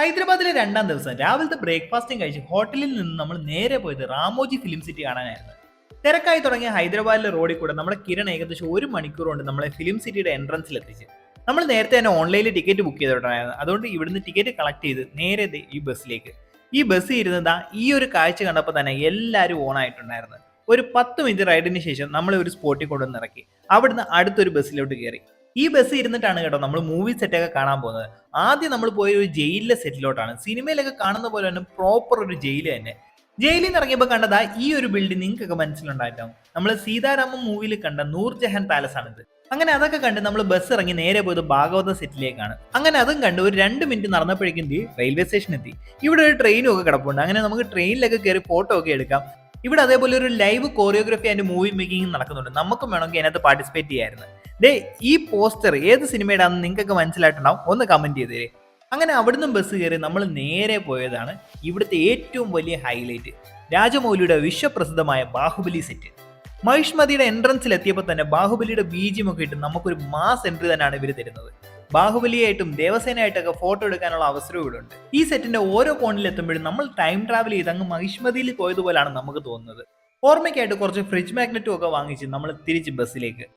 ഹൈദരാബാദിലെ രണ്ടാം ദിവസം രാവിലത്തെ ബ്രേക്ക്ഫാസ്റ്റും കഴിച്ച് ഹോട്ടലിൽ നിന്ന് നമ്മൾ നേരെ പോയത് റാമോജി ഫിലിം സിറ്റി കാണാനായിരുന്നു. തിരക്കായി തുടങ്ങിയ ഹൈദരാബാദിലെ റോഡിൽ കൂടെ നമ്മുടെ കിരൺ ഏകദേശം ഒരു മണിക്കൂർ കൊണ്ട് നമ്മളെ ഫിലിം സിറ്റിയുടെ എൻട്രൻസിൽ എത്തിച്ച്. നമ്മൾ നേരത്തെ തന്നെ ഓൺലൈനിൽ ടിക്കറ്റ് ബുക്ക് ചെയ്തിട്ടുണ്ടായിരുന്നു. അതുകൊണ്ട് ഇവിടുന്ന് ടിക്കറ്റ് കളക്ട് ചെയ്ത് നേരെ ഈ ബസ്സിലേക്ക് ഈ ബസ് ഇരുന്നതാ ഈ ഒരു കാഴ്ച കണ്ടപ്പോൾ തന്നെ എല്ലാവരും ഓൺ ആയിട്ടുണ്ടായിരുന്നു. ഒരു പത്ത് മിനിറ്റ് റൈഡിന് ശേഷം നമ്മളെ ഒരു സ്പോട്ടിൽ കൊണ്ടുവന്ന് ഇറക്കി. അവിടുന്ന് അടുത്തൊരു ബസ്സിലോട്ട് കയറി ഈ ബസ് ഇരുന്നിട്ടാണ് കേട്ടോ നമ്മൾ മൂവി സെറ്റൊക്കെ കാണാൻ പോകുന്നത്. ആദ്യം നമ്മൾ പോയ ഒരു ജയിലിലെ സെറ്റിലോട്ടാണ് സിനിമയിലൊക്കെ കാണുന്ന പോലെ തന്നെ പ്രോപ്പർ ഒരു ജയിൽ തന്നെ. ജയിലിൽ നിന്ന് ഇറങ്ങിയപ്പോൾ കണ്ടതാ ഈ ഒരു ബിൽഡിംഗ് നിങ്ങൾക്കൊക്കെ മനസ്സിലുണ്ടായിട്ടോ? നമ്മൾ സീതാരാമൻ മൂവിയിൽ കണ്ട നൂർജഹാൻ പാലസ് ആണിത്. അങ്ങനെ അതൊക്കെ കണ്ട് നമ്മൾ ബസ് ഇറങ്ങി നേരെ പോയത് ഭാഗവത സെറ്റിലേക്കാണ് അങ്ങനെ അതും കണ്ട് ഒരു രണ്ട് മിനിറ്റ് നടന്നപ്പോഴേക്കും റെയിൽവേ സ്റ്റേഷൻ എത്തി. ഇവിടെ ഒരു ട്രെയിനും ഒക്കെ കിടപ്പുണ്ട്. അങ്ങനെ നമുക്ക് ട്രെയിനിലൊക്കെ കയറി ഫോട്ടോ ഒക്കെ എടുക്കാം. ഇവിടെ അതേപോലെ ഒരു live choreography and movie making നടക്കുന്നുണ്ട്. നമുക്കും വേണമെങ്കിൽ അതിനകത്ത് പാർട്ടിസിപ്പേറ്റ് ചെയ്യായിരുന്നു. ദേ ഈ പോസ്റ്റർ ഏത് സിനിമയുടെയാണെന്ന് നിങ്ങൾക്ക് മനസ്സിലായിട്ടുണ്ടാവും. ഒന്ന് കമന്റ് തരേ അങ്ങനെ അവിടുന്ന് ബസ് കയറി നമ്മൾ നേരെ പോയതാണ് ഇവിടുത്തെ ഏറ്റവും വലിയ ഹൈലൈറ്റ് രാജമൗലിയുടെ വിശ്വപ്രസിദ്ധമായ ബാഹുബലി സെറ്റ് മഹിഷ്മതിയുടെ എൻട്രൻസിൽ എത്തിയപ്പോൾ തന്നെ ബാഹുബലിയുടെ ബീജിയം ഒക്കെ ഇട്ട് നമുക്കൊരു മാസ് എൻട്രി തന്നെയാണ് ഇവർ തരുന്നത്. ബാഹുബലിയായിട്ടും ദേവസേനയായിട്ടൊക്കെ ഫോട്ടോ എടുക്കാനുള്ള അവസരവും ഇവിടെ ഉണ്ട്. ഈ സെറ്റിന്റെ ഓരോ കോണിൽ എത്തുമ്പോഴും നമ്മൾ ടൈം ട്രാവൽ ചെയ്ത് അങ്ങ് മഹിഷ്മതിയിൽ പോയതുപോലാണ് നമുക്ക് തോന്നുന്നത്. ഓർമ്മയ്ക്കായിട്ട് കുറച്ച് ഫ്രിഡ്ജ് മാഗ്നറ്റും ഒക്കെ വാങ്ങിച്ച് നമ്മൾ തിരിച്ച് ബസ്സിലേക്ക്